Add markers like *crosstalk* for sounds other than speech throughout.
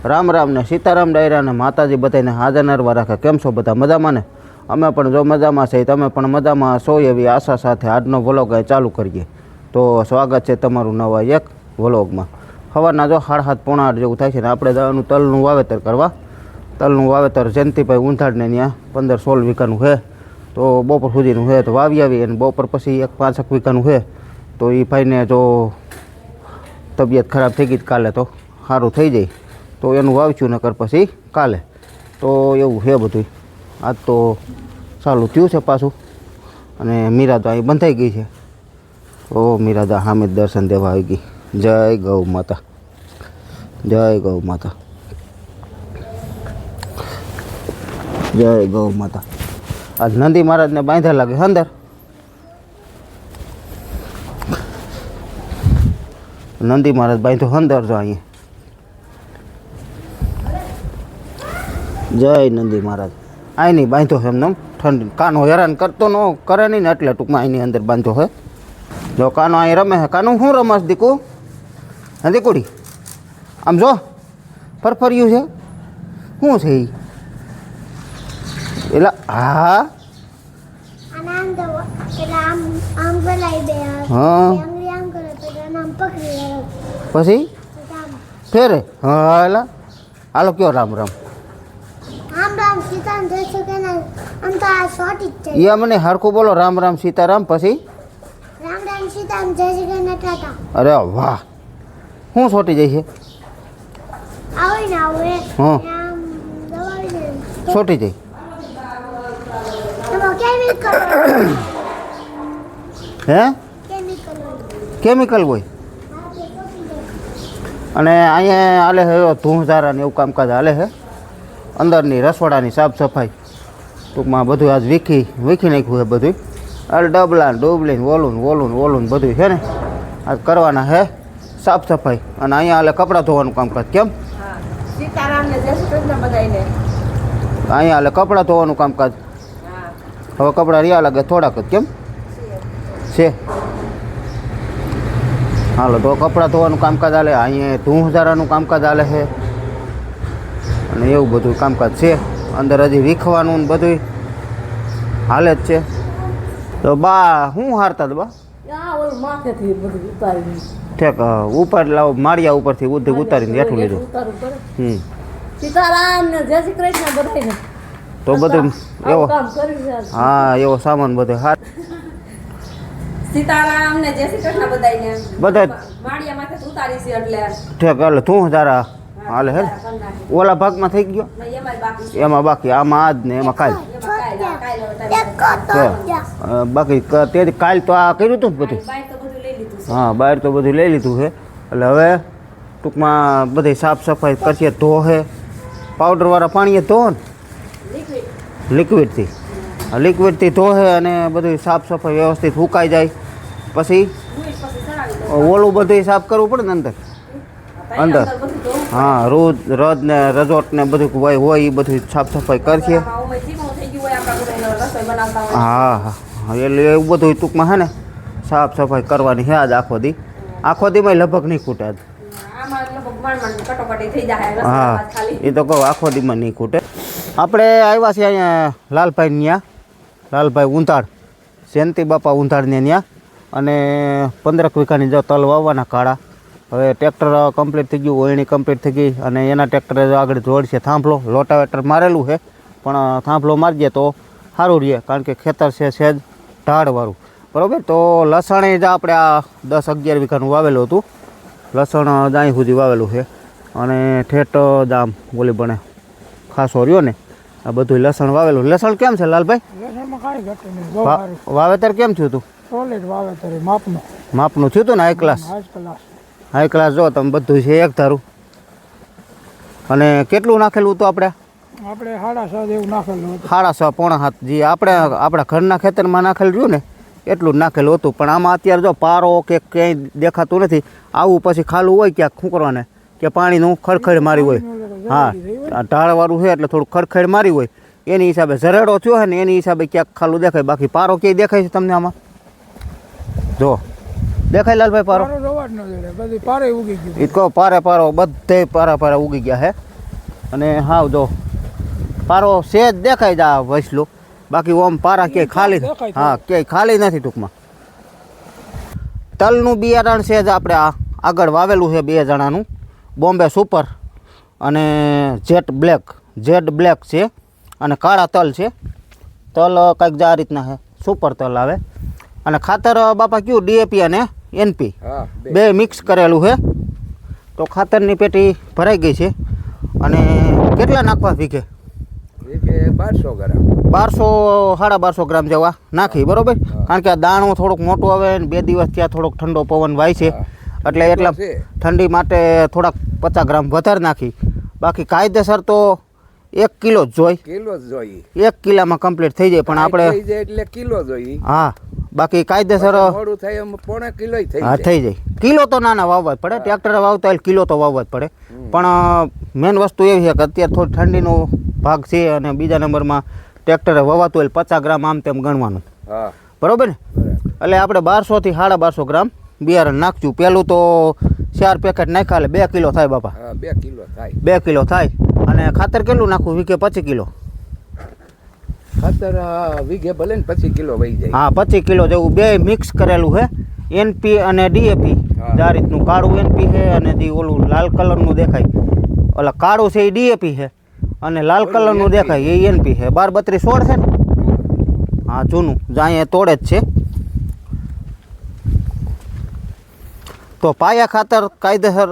રામ રામ ને સીતારામ ડાયરા ને માતાજી બધાને હાજર નરવા રાખે. કેમ છો બધા મજામાં ને? અમે પણ જો મજામાં છે તમે પણ મજામાં છો એવી આશા સાથે આજનો વ્લોગ ચાલુ કરીએ. તો સ્વાગત છે તમારું નવા એક વ્લોગમાં. સવારના જો હાડ હાથ પોણા આઠ જેવું થાય છે ને, આપણે જવાનું તલનું વાવેતર કરવા. તલનું વાવેતર જયંતિભાઈ ઊંધાડને ત્યાં પંદર સોળ વીઘાનું છે. તો બપોર સુધીનું છે, તો વાવી આવી અને બપોર પછી એક પાંચેક વીઘાનું છે. તો એ ભાઈને જો તબિયત ખરાબ થઈ ગઈ કાલે તો સારું થઈ જાય. તો એનું વાવશું નકર પછી કાલે. તો એવું છે બધું આજ તો ચાલુ થયું છે પાછું. અને મીરાદા અહીં બંધાઈ ગઈ છે. ઓ મીરાદા, હામિદ દર્શન દેવા આવી ગઈ. જય ગૌ માતા. જય ગૌ માતા. જય ગૌ માતા. આજ નંદી મહારાજને બાંધ્યા લાગે અંદર. નંદી મહારાજ બાંધ્યો અંદર જો અહીંયા. જય નંદી મહારાજ. અહીં નહીં બાંધ્યો છે એમને એમ ઠંડી. કાનો હેરાન કરતો ન કરે નહીં ને એટલે ટૂંકમાં અહીંની અંદર બાંધ્યો હે જો કાનો અહીં રમે છે કાનું શું રમસ દીકુ? હા દીકુડી આમ જો ફરફર્યું છે. શું છે એ એટલે હા? હા. એને પછી? ફેરે? હા હાલો કયો રામ રામ આમ રામ સીતારામ જય શ્રી કૃષ્ણ આમ તો આ શોર્ટ જ છે એ મને હરખું બોલો રામ રામ સીતારામ પછી? રામ રામ સીતારામ જય કૃષ્ણ ટાટા અરે વાહ. શું સોટી જાય છે? આવે ને આવે હા. જાય કેમિકલ હે? કેમિકલ હોય. અને અહીંયા હાલે હે ધૂંધારા ને એવું કામકાજ હાલે છે? અંદરની રસોડાની સાફ સફાઈ. ટૂંકમાં બધું આજ વીખી વીખી નાખ્યું છે બધું અરે ડબલા ડોબલી વોલું વોલું ને બધું છે ને. આજ કરવાના છે સાફ સફાઈ. અને અહીંયા હાલે કપડાં ધોવાનું કામકાજ. કેમ? હા અહીંયા હાલે કપડાં ધોવાનું કામકાજ. હા. હવે કપડાં રહ્યા લાગે થોડાક જ. કેમ? છે. હાલો તો કપડાં ધોવાનું કામકાજ હાલે. અહીંયા ધૂં હજારાનું કામકાજ હાલે છે. અને એવું બધું કામકાજ છે. અંદર હજી વીખવાનું ને બધું હાલે જ છે. તો બા શું હારતા બા? ઠેક ઉપર લાવો માળિયા ઉપરથી ઉધી ઉતારીને બેઠું લીધું. હમ. સીતારામ ને જય શ્રી કૃષ્ણ બધાયને. તો બધું એવો. હા એવો સામાન બધો હાર સીતારામ ને જય શ્રી કૃષ્ણ બધાયને. બધા માળિયા માથે ઉતારી છે એટલે. ઠેક એટલે તું હજારા હાલે હે ને? કરી નાખી. ઓલા ભાગમાં થઈ ગયો. એમાં બાકી આમાં આજ ને એમાં કાલ. બાકી તે કાલ તો આ કર્યું હતું ને બધું? બાય તો બધું લઈ લીધું છે હા બહાર તો બધું લઈ લીધું છે એટલે હવે ટૂંકમાં બધી સાફ સફાઈ કરીએ ધોહે પાવડરવાળા પાણીએ ધો ને. લિક્વિડથી લિક્વિડથી ધોહે અને બધું સાફ સફાઈ વ્યવસ્થિત સુકાઈ જાય. પછી ઓલું બધું સાફ કરવું પડે ને અંદર? અંદર. હા, રોજ રદ ને રજોટ ને બધું હોય હોય એ બધું સાફ સફાઈ કરશે હા હા એટલે એવું બધું ટૂંકમાં હે ને, સાફ સફાઈ કરવાની છે આજ આખો દી. આખો દીમાં લગભગ નહીં ખૂટે રસોઈ હા એ તો કહું આખો દીમાં નહીં ખૂટે. આપણે આવ્યા છીએ અહીંયા લાલભાઈ ત્યાં લાલભાઈ ઉંધાળ જયંતિ બાપા ઉંધાળને ત્યાં અને પંદરક વીઘાની જો તલ વાવવાના કાળા. હવે ટ્રેક્ટર કમ્પ્લીટ થઈ ગયું ઓયણી કમ્પ્લીટ થઈ ગઈ અને એના ટ્રેક્ટરે આગળ જોડ છે થાંભલો લોટાવેટર મારેલું છે. પણ થાંભલો મારી તો સારું રહે કારણ કે ખેતર છે સહેજ ઢાળવાળું. બરાબર? તો લસણ જ આપણે આ દસ અગિયાર વીઘાનું વાવેલું હતું. લસણ દાઈ સુધી વાવેલું છે. અને ઠેઠ દામ બોલી બને ખાસો રહ્યો ને. આ બધું લસણ વાવેલું. લસણ કેમ છે લાલભાઈ? વાવેતર કેમ થયું હતું? વાવેતર માપનું. માપનું થયું હતું ને high class class high class જો તમે બધું છે એક ધારું. અને કેટલું નાખેલું હતું આપણે? આપણે સાડા સાત એવું નાખેલું સાડા છ પોણા હાથ જે આપણે આપણા ઘરના ખેતરમાં નાખેલું રહ્યું ને એટલું જ નાખેલું હતું. પણ આમાં અત્યારે જો પારો કે ક્યાંય દેખાતું નથી આવું પછી ખાલું હોય ક્યાંક ખૂંકરાને કે પાણીનું ખડખડ મારી હોય. હા ઢાળવાળું છે એટલે થોડું ખડખડ મારી હોય. એની હિસાબે ઝરેડો થયો હોય ને એની હિસાબે ક્યાંક ખાલું દેખાય. બાકી પારો ક્યાંય દેખાય છે તમને આમાં? જો દેખાય લાલભાઈ પારો? જ ન જડે બધી પારે ઉગી ગયું. એ કહો પારે પારો બધે પારા પારા ઉગી ગયા હે. અને હાવ જો પારો સેજ દેખાય જા વસલું. બાકી ઓમ પારા ક્યાંય ખાલી હા ક્યાંય ખાલી નથી ટૂંકમાં. તલનું બિયારણ છે જ આપણે આ આગળ વાવેલું છે બે જણાનું. બોમ્બે સુપર અને જેટ બ્લેક. જેટ બ્લેક છે અને કાળા તલ છે. તલ કંઈક જ આ રીતના છે. સુપર તલ આવે. અને ખાતર બાપા કયું? ડીએપી અને? એનપી બે. મિક્સ કરેલું છે. તો ખાતરની પેટી ભરાઈ ગઈ છે. અને કેટલા નાખવા વીઘે? બારસો ગ્રામ. બારસો સાડા બારસો ગ્રામ જેવા નાખી બરોબર? કારણ કે આ દાણો થોડોક મોટો આવે ને બે દિવસ ત્યાં થોડોક ઠંડો પવન વાય છે. એટલે એટલા ઠંડી માટે થોડાક પચાસ ગ્રામ વધારે નાખી. બાકી કાયદેસર તો એક કિલો જ જોઈ. કિલો જ જોઈએ એક કિલામાં કમ્પ્લીટ થઈ જાય પણ આપણે એટલે કિલો જોઈએ હા. બાકી કાયદેસર મોડું થાય એમ પોણે કિલો થઈ હા થઈ જાય. કિલો તો નાના વાવવા જ પડે ટ્રેક્ટર વાવતા હોય કિલો તો વાવવા જ પડે. પણ મેન વસ્તુ એવી છે કે અત્યારે થોડી ઠંડીનો ભાગ છે અને બીજા નંબરમાં ટ્રેક્ટરે વવાતું હોય પચાસ ગ્રામ આમ તેમ ગણવાનું. બરોબર ને? એટલે આપણે બારસોથી સાડા બારસો ગ્રામ બિયારણ નાખશું. પહેલું તો ચાર પેકેટ નાખ્યા એટલે બે કિલો થાય બાપા. બે કિલો થાય. બે કિલો થાય. અને ખાતર કેટલું નાખવું? વીકે પચીસ કિલો. ખાતર વીઘે ભલે ને પછી કિલો વહી જાય. હા પચીસ કિલો જેવું બે મિક્સ કરેલું છે. એનપી અને ડીએપી. આ રીતનું કાળું એનપી છે અને જે ઓલું લાલ કલરનું દેખાય. ઓલા કાળું છે એ ડીએપી છે અને લાલ કલરનું દેખાય એ એનપી છે. બાર બત્રીસ સોળ છે ને? હા જૂનું. જ્યાં અહીંયા તોડે જ છે. તો પાયા ખાતર કાયદેસર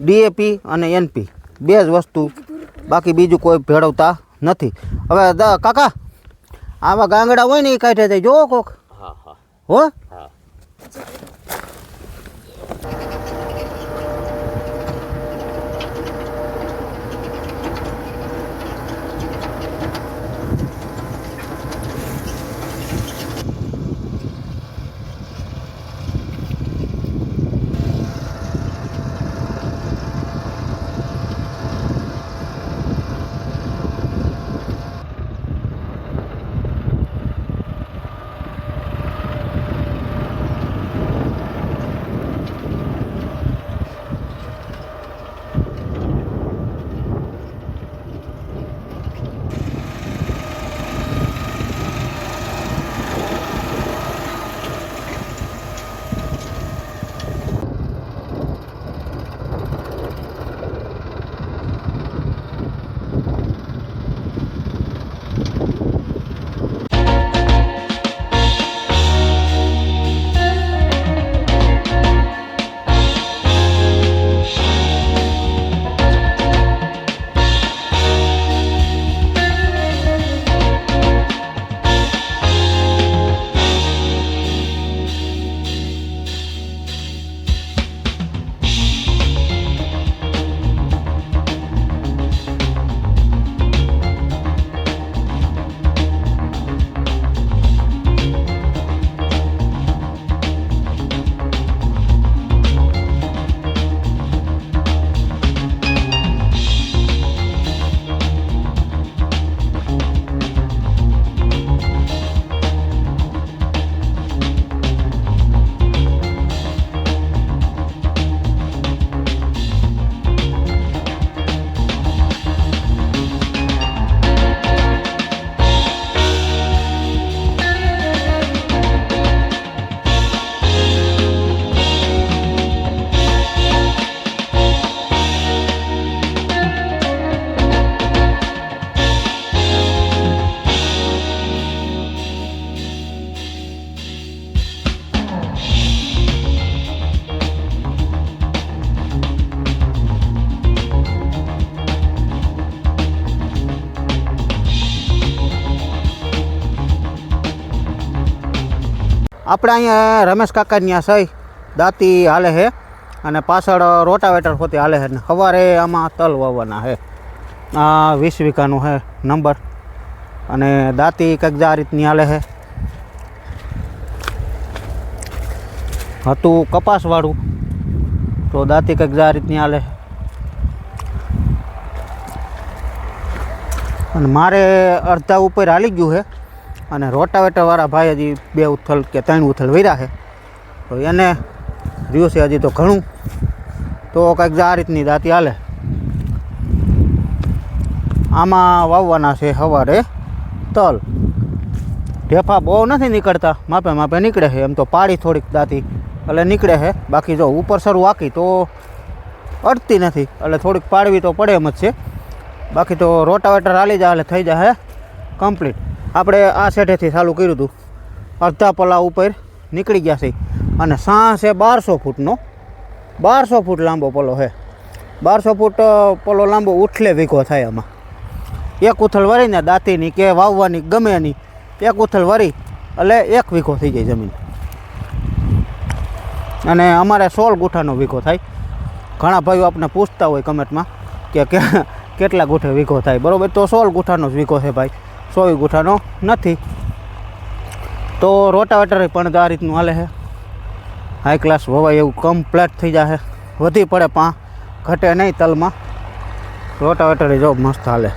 ડીએપી અને એનપી બે જ વસ્તુ. બાકી બીજું કોઈ ભેળવતા નથી. હવે કાકા આમાં ગાંગડા હોય ને એ કાઢે જાય જો કોક. હો. આપણે અહીંયા રમેશ કાકાની આ સહી, દાંતી હાલે છે અને પાછળ રોટાવેટર પોતે હાલે છે. ને સવારે આમાં તલ વાવવાના છે. આ વીસ વીઘાનું છે નંબર. અને દાંતી કંઈક આ રીતની હાલે છે. હતું કપાસવાળું. તો દાંતી કંઈક આ રીતની હાલે અને મારે અડધા ઉપર હાલી ગયું છે. અને રોટાવેટરવાળા ભાઈ હજી બે ઉથલ કે ત્રણ ઉથલ વર્યા છે. તો એને છે હજી તો ઘણું. તો કંઈક આ રીતની દાંતી હાલે. આમાં વાવવાના છે સવારે તલ. ઢેફા બહુ નથી નીકળતા. માપે માપે નીકળે છે. એમ તો પાડી થોડીક દાંતી એટલે નીકળે છે. બાકી જો ઉપર સરું વાકી તો અડતી નથી. એટલે થોડીક પાડવી તો પડે એમ જ છે. બાકી તો રોટાવેટર હાલી જાય એટલે થઈ જાય કમ્પ્લીટ. આપણે આ સેઠેથી ચાલુ કર્યું હતું. અડધા પલા ઉપર નીકળી ગયા છે. અને સાં છે બારસો ફૂટનો. બારસો ફૂટ લાંબો પલો છે. બારસો ફૂટ પલો લાંબો ઉથલે વીઘો થાય આમાં. એક ઉથલ વરીને દાંતીની કે વાવવાની ગમે એની, એક ઉથલ વરી એટલે એક વીઘો થઈ જાય જમીન. અને અમારે સોળ ગુઠાનો વીઘો થાય. ઘણા ભાઈઓ આપણે પૂછતા હોય કમેન્ટમાં કે- કેટલા ગુઠે વીઘો થાય. બરાબર? તો સોળ ગુઠાનો જ વીઘો છે ભાઈ. સોળ ગુઠાનો નથી. તો રોટાવેટર પણ આ રીતનું હાલે છે. હાઈ ક્લાસ વવાય એવું કમ્પ્લેટ થઈ જશે વધી પડે પા ઘટે નહીં તલમાં. રોટાવેટર જો મસ્ત હાલે.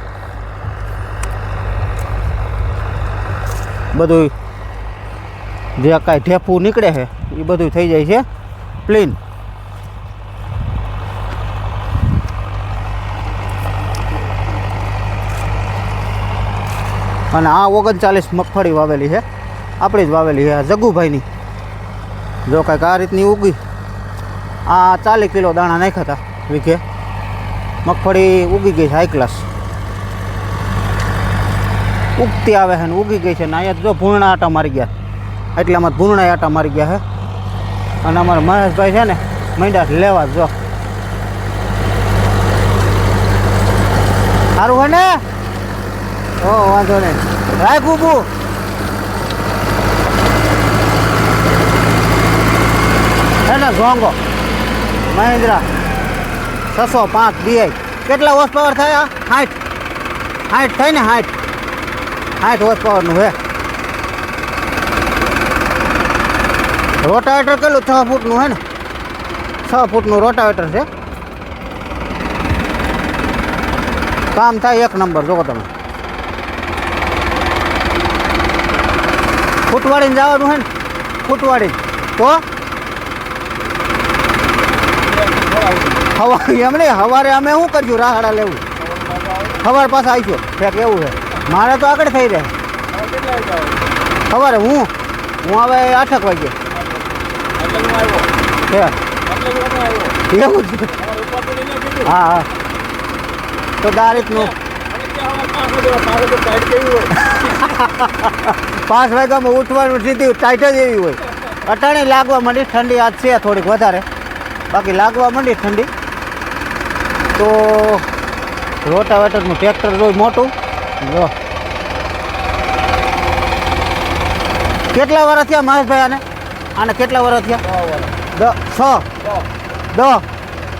બધું જે કાંઈ ઢેફું નીકળે છે એ બધું થઈ જાય છે. પ્લીન અને આ ઓગણચાલીસ મગફળી વાવેલી છે. આપણી જ વાવેલી છે આ જગુભાઈની. જો કાંઈક આ રીતની ઉગી. આ ચાલીસ કિલો દાણા નાખ્યા હતા વીઘે. મગફળી ઉગી ગઈ છે હાઈ ક્લાસ ઉગતી આવે છે ને ઉગી ગઈ છે ને અહીંયા જો ભૂરણા આટા મારી ગયા. એટલે અમારે ભૂરણા આટા મારી ગયા છે. અને અમારા મહેશભાઈ છે ને મૈંડા લેવા જો. સારું હોય ને? ઓ વાંધો નહીં. રાખ ઊભું. હે ને ઝોંગો મહિન્દ્રા, છસો પાંચ ડીઆઈ. કેટલા હોર્સ પાવર થાય આ હાઈટ. હાઠ થાય ને, હાઈટ. હાઈટ હોર્સ પાવરનું હે. રોટાવેટર કેટલું? છ ફૂટનું હે ને? છ ફૂટનું રોટાવેટર છે. કામ થાય એક નંબર, જોવો તમે. ફૂટવાડીને જવાનું હે ને? ફૂટવાડી તો હવા એમ નહીં સવારે અમે શું કરશું? રાહડા લેવું. સવાર પાછા આવીશું. ફેક એવું છે. મારે તો આગળ થઈ રહે. સવારે હું? હું હવે આઠક વાગે છે એવું જ. હા હા. તો આ રીતનું *laughs* પાંચ વાગ્યામાં ઉઠવાનું સીધી ટાઈટ જ એવી હોય. અટાણે લાગવા માંડી, ઠંડી આજ છે થોડીક વધારે. બાકી લાગવા માંડી ઠંડી. તો રોટાવેટરનું ટ્રેક્ટર જોઈ મોટું. જો. કેટલા વર્ષ થયા મહેશભાઈ આને? આને કેટલા વર્ષ થયા? છ. દ.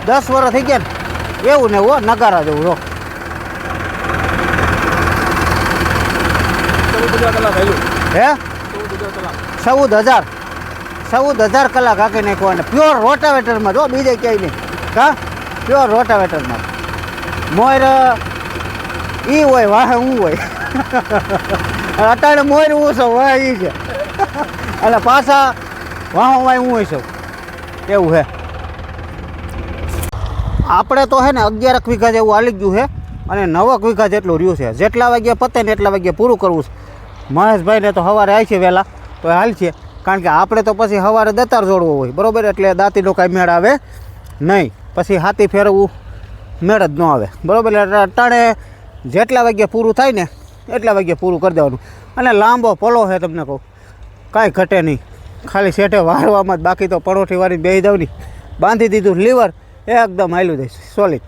દસ વર્ષ થઈ ગયા ને. એવું ને એવું નગારા જેવું, જો. હે? ચૌદ હજાર. ચૌદ હજાર કલાક હાકી નાખ્યો અને પ્યોર રોટાવેટરમાં જો બીજે ક્યાંય નહીં. કા? પ્યોર રોટાવેટરમાં મોર એ હોય, વાહે હું હોય. *laughs* અટાણે મોર હું છું, વાહ એ છે. *laughs* અને પાછા વાહ વાય હું હોય છું. એવું છે આપણે તો હે ને અગિયારક વીઘા જેવું આલી ગયું છે અને નવક વીઘા જેટલું રહ્યું છે. જેટલા વાગ્યા પતે ને એટલા વાગ્યા પૂરું કરવું છે. મહેશભાઈને તો સવારે આવી છે વહેલા. તો હાલ છે. કારણ કે આપણે તો પછી સવારે દતાર જોડવો હોય. બરોબર? એટલે દાંતીનો કાંઈ મેળ આવે નહીં. પછી હાથી ફેરવવું મેળ જ ન આવે. બરોબર? એટલે અટાણે જેટલા વાગ્યા પૂરું થાય ને એટલા વાગ્યા પૂરું કરી દેવાનું. અને લાંબો પલો છે તમને કહું. કાંઈ ઘટે નહીં. ખાલી શેઠે વારવામાં જ બાકી તો પરોઠી વાળી બેહી દઉં બાંધી દીધું લીવર. એકદમ હાલ્યું દઈશ. સોલિડ